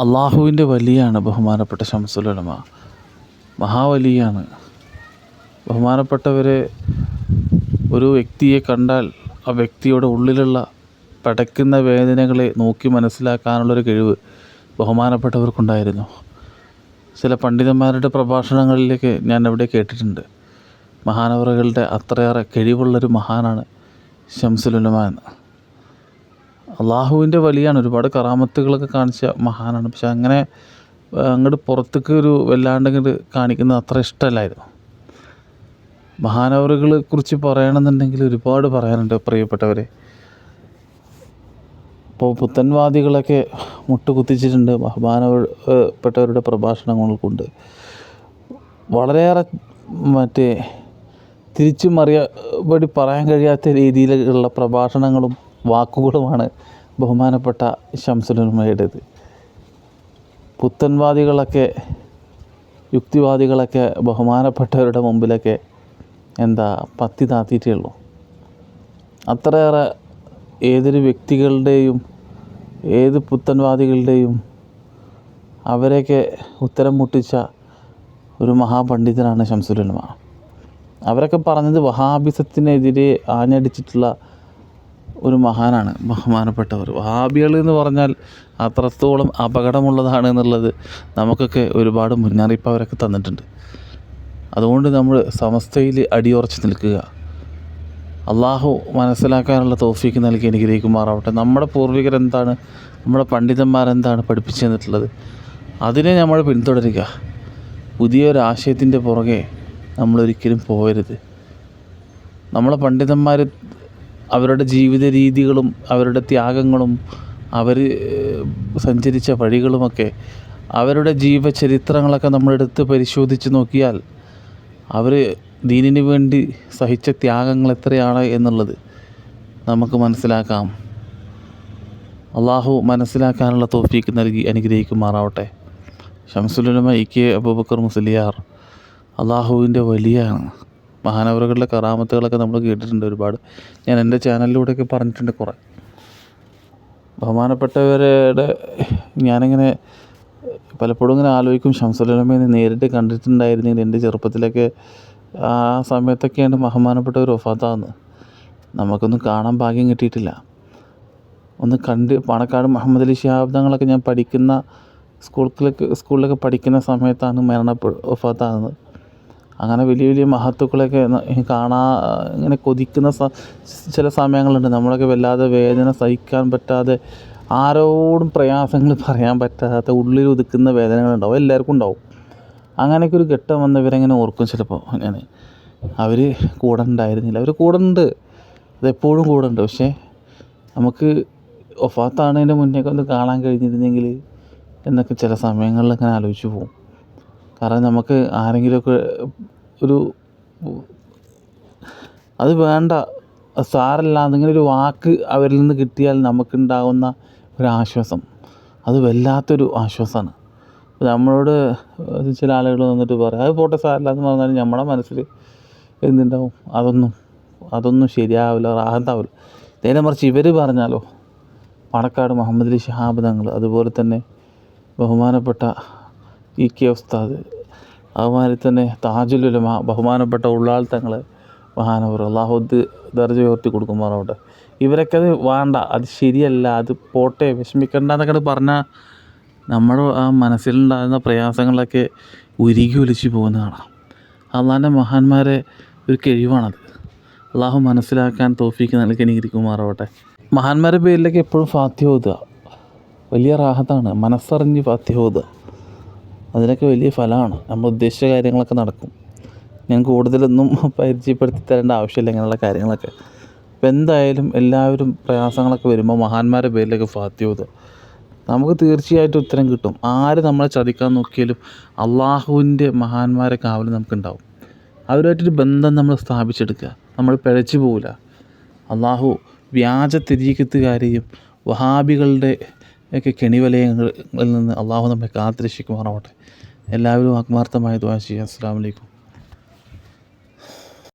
അള്ളാഹുവിന്റെ വലിയാണ് ബഹുമാനപ്പെട്ട ശംസുലമ. മഹാവലിയാണ്. ബഹുമാനപ്പെട്ടവരെ ഒരു വ്യക്തിയെ കണ്ടാൽ ആ വ്യക്തിയുടെ ഉള്ളിലുള്ള പടയ്ക്കുന്ന വേദനകളെ നോക്കി മനസ്സിലാക്കാനുള്ളൊരു കഴിവ് ബഹുമാനപ്പെട്ടവർക്കുണ്ടായിരുന്നു. ചില പണ്ഡിതന്മാരുടെ പ്രഭാഷണങ്ങളിലേക്ക് ഞാൻ അവിടെ കേട്ടിട്ടുണ്ട്. മഹാനവറുകളുടെ അത്രയേറെ കഴിവുള്ളൊരു മഹാനാണ് ശംസുലുലമ എന്ന്. അള്ളാഹുവിന്റെ വലിയാണ്. ഒരുപാട് കറാമത്തുകളൊക്കെ കാണിച്ച മഹാനാണ്. പക്ഷെ അങ്ങനെ അങ്ങോട്ട് പുറത്തേക്ക് ഒരു വല്ലാണ്ട് കാണിക്കുന്നത് അത്ര ഇഷ്ടമല്ലായിരുന്നു. മഹാനവറുകളെ കുറിച്ച് പറയണമെന്നുണ്ടെങ്കിൽ ഒരുപാട് പറയാനുണ്ട് പ്രിയപ്പെട്ടവരെ. ഇപ്പോൾ പുത്തൻവാദികളൊക്കെ മുട്ടുകുത്തിച്ചിട്ടുണ്ട് ബഹുമാനപ്പെട്ടവരുടെ പ്രഭാഷണങ്ങൾ കൊണ്ട് വളരെയേറെ മറ്റേ തിരിച്ചു മറിയപടി പറയാൻ കഴിയാത്ത രീതിയിലുള്ള പ്രഭാഷണങ്ങളും വാക്കുകളുമാണ് ബഹുമാനപ്പെട്ട ശംസുലുമയുടേത് പുത്തൻവാദികളൊക്കെ യുക്തിവാദികളൊക്കെ ബഹുമാനപ്പെട്ടവരുടെ മുമ്പിലൊക്കെ എന്താ പത്തി താത്തിയിട്ടേ ഉള്ളൂ. അത്രയേറെ ഏതൊരു വ്യക്തികളുടെയും ഏത് പുത്തൻവാദികളുടെയും അവരെയൊക്കെ ഉത്തരം മുട്ടിച്ച ഒരു മഹാപണ്ഡിതനാണ് ശംസുലുമ അവരൊക്കെ പറഞ്ഞത് വഹാബിസത്തിനെതിരെ ആഞ്ഞടിച്ചിട്ടുള്ള ഒരു മഹാനാണ് ബഹുമാനപ്പെട്ടവർ. വഹാബികൾ എന്ന് പറഞ്ഞാൽ അത്രത്തോളം അപകടമുള്ളതാണ് എന്നുള്ളത് നമുക്കൊക്കെ ഒരുപാട് മുന്നറിയിപ്പ് അവരൊക്കെ തന്നിട്ടുണ്ട്. അതുകൊണ്ട് നമ്മൾ സമസ്തയിൽ അടിയുറച്ച് നിൽക്കുക. അള്ളാഹു മനസ്സിലാക്കാനുള്ള തോഫീക്ക് നൽകി അനുഗ്രഹിക്കുമാറാവട്ടെ. നമ്മുടെ പൂർവികരെന്താണ് നമ്മുടെ പണ്ഡിതന്മാരെന്താണ് പഠിപ്പിച്ചു തന്നിട്ടുള്ളത്? അതിനെ നമ്മൾ പിന്തുടരുക. പുതിയൊരാശയത്തിന്റെ പുറകെ നമ്മളൊരിക്കലും പോകരുത്. നമ്മളെ പണ്ഡിതന്മാർ അവരുടെ ജീവിത രീതികളും അവരുടെ ത്യാഗങ്ങളും അവർ സഞ്ചരിച്ച വഴികളുമൊക്കെ അവരുടെ ജീവചരിത്രങ്ങളൊക്കെ നമ്മളെടുത്ത് പരിശോധിച്ച് നോക്കിയാൽ അവർ ദീനിന് വേണ്ടി സഹിച്ച ത്യാഗങ്ങൾ എത്രയാണ് എന്നുള്ളത് നമുക്ക് മനസ്സിലാക്കാം. അള്ളാഹു മനസ്സിലാക്കാനുള്ള തോഫീക്ക് നൽകി അനുഗ്രഹിക്കുമാറാവട്ടെ. ഷംസുലുലമ ഇ കെ അബൂബക്കർ മുസ്ലിയാർ അള്ളാഹുവിന്റെ വലിയാണ്. മഹാനവറുകളുടെ കറാമത്തുകളൊക്കെ നമ്മൾ കേട്ടിട്ടുണ്ട് ഒരുപാട്. ഞാൻ എന്റെ ചാനലിലൂടെയൊക്കെ പറഞ്ഞിട്ടുണ്ട് കുറേ. ബഹുമാനപ്പെട്ടവരുടെ ഞാനിങ്ങനെ പലപ്പോഴും ഇങ്ങനെ ആലോചിക്കും ശംസലമെന്ന് നേരിട്ട് കണ്ടിട്ടുണ്ടായിരുന്നെങ്കിൽ എന്റെ ചെറുപ്പത്തിലൊക്കെ ആ സമയത്തൊക്കെയാണ് ബഹുമാനപ്പെട്ടവർ വഫാത്താകുന്നത്. നമുക്കൊന്നും കാണാൻ ഭാഗ്യം കിട്ടിയിട്ടില്ല. ഒന്ന് കണ്ട് പാണക്കാട് മുഹമ്മദ് അലി തങ്ങളൊക്കെ ഞാൻ പഠിക്കുന്ന സ്കൂളിലൊക്കെ സ്കൂളിലൊക്കെ പഠിക്കുന്ന സമയത്താണ് മരണപ്പെ വഫാത്താകുന്നത്. അങ്ങനെ വലിയ വലിയ മഹത്തുക്കളൊക്കെ കാണാ ഇങ്ങനെ കൊതിക്കുന്ന ചില സമയങ്ങളുണ്ട്. നമ്മളൊക്കെ വല്ലാതെ വേദന സഹിക്കാൻ പറ്റാതെ ആരോടും പ്രയാസങ്ങൾ പറയാൻ പറ്റാത്ത ഉള്ളിൽ ഒതുക്കുന്ന വേദനകളുണ്ടാവും. എല്ലാവർക്കും ഉണ്ടാവും. അങ്ങനെയൊക്കെ ഒരു ഘട്ടം വന്നവരങ്ങനെ ഓർക്കും ചിലപ്പോൾ. ഞാൻ അവർ കൂടെ ഉണ്ടായിരുന്നില്ല. അവർ കൂടെ ഉണ്ട്. അതെപ്പോഴും കൂടെ ഉണ്ട്. പക്ഷേ നമുക്ക് ഒഫാത്താണതിന്റെ മുന്നേക്കൊന്ന് കാണാൻ കഴിഞ്ഞിരുന്നെങ്കിൽ എന്നൊക്കെ ചില സമയങ്ങളിൽ അങ്ങനെ ആലോചിച്ച് പോകും. കാരണം നമുക്ക് ആരെങ്കിലുമൊക്കെ ഒരു അത് വേണ്ട. സാറല്ല എന്നിങ്ങനെ ഒരു വാക്ക് അവരിൽ നിന്ന് കിട്ടിയാൽ നമുക്കുണ്ടാകുന്ന ഒരു ആശ്വാസം അത് വല്ലാത്തൊരു ആശ്വാസമാണ്. നമ്മളോട് ചില ആളുകൾ വന്നിട്ട് പറയും അത് പോട്ടെ സാരല്ല എന്ന് പറഞ്ഞാൽ നമ്മുടെ മനസ്സിൽ എന്തുണ്ടാവും? അതൊന്നും അതൊന്നും ശരിയാവില്ല റാഹത്താവില്ല. നേരെ മറിച്ച് ഇവർ പറഞ്ഞാലോ പാണക്കാട് മുഹമ്മദ് അലി ഷഹാബ് തങ്ങൾ അതുപോലെ തന്നെ ബഹുമാനപ്പെട്ട ഇ കെ ഉസ്താദ് അതുമാതിരി തന്നെ താജുലുലമ ബഹുമാനപ്പെട്ട ഉള്ളാൾ തങ്ങൾ മഹാനവർ അള്ളാഹുദ് ദർജ ഉയർത്തി കൊടുക്കുമാറാവട്ടെ. ഇവരൊക്കെ അത് വേണ്ട അത് ശരിയല്ല അത് പോട്ടെ വിഷമിക്കണ്ട എന്നൊക്കെ പറഞ്ഞാൽ നമ്മുടെ ആ മനസ്സിലുണ്ടാകുന്ന പ്രയാസങ്ങളൊക്കെ ഉരുകി ഒലിച്ച് പോകുന്ന കാണാം. മഹാന്മാരെ ഒരു കഴിവാണത്. അള്ളാഹു മനസ്സിലാക്കാൻ തോഫിക്ക് നൽകി അനുകരിക്കുമാറാവട്ടെ മഹാന്മാരുടെ പേരിലൊക്കെ എപ്പോഴും ഫാത്യ ഓതുക. വലിയ റാഹത്താണ് മനസ്സറിഞ്ഞ് ഫാത്യ ഓതുക. അതിനൊക്കെ വലിയ ഫലമാണ്. നമ്മൾ ഉദ്ദേശിച്ച കാര്യങ്ങളൊക്കെ നടക്കും. ഞാൻ കൂടുതലൊന്നും പരിചയപ്പെടുത്തി തരേണ്ട ആവശ്യമില്ല ഇങ്ങനെയുള്ള കാര്യങ്ങളൊക്കെ. അപ്പോൾ എന്തായാലും എല്ലാവരും പ്രയാസങ്ങളൊക്കെ വരുമ്പോൾ മഹാന്മാരുടെ പേരിലൊക്കെ ഫാത്യ ഓതുക. നമുക്ക് തീർച്ചയായിട്ടും ഉത്തരം കിട്ടും. ആര് നമ്മളെ ചതിക്കാൻ നോക്കിയാലും അള്ളാഹുവിന്റെ മഹാന്മാരെ കാവൽ നമുക്കുണ്ടാവും. അവരുമായിട്ടൊരു ബന്ധം നമ്മൾ സ്ഥാപിച്ചെടുക്കുക. നമ്മൾ പിഴച്ചു പോവില്ല അള്ളാഹു വ്യാജ തിരീക്കത്തുകാരെയും വഹാബികളുടെ ഒക്കെ കെണിവലയങ്ങളിൽ നിന്ന് അള്ളാഹു നമ്മെ കാത്തിരക്ഷിക്കുമാറാവട്ടെ. എല്ലാവരും ആത്മാർത്ഥമായി ദ്വാ ചെയ്യുക. അസ്സാം വലൈക്കും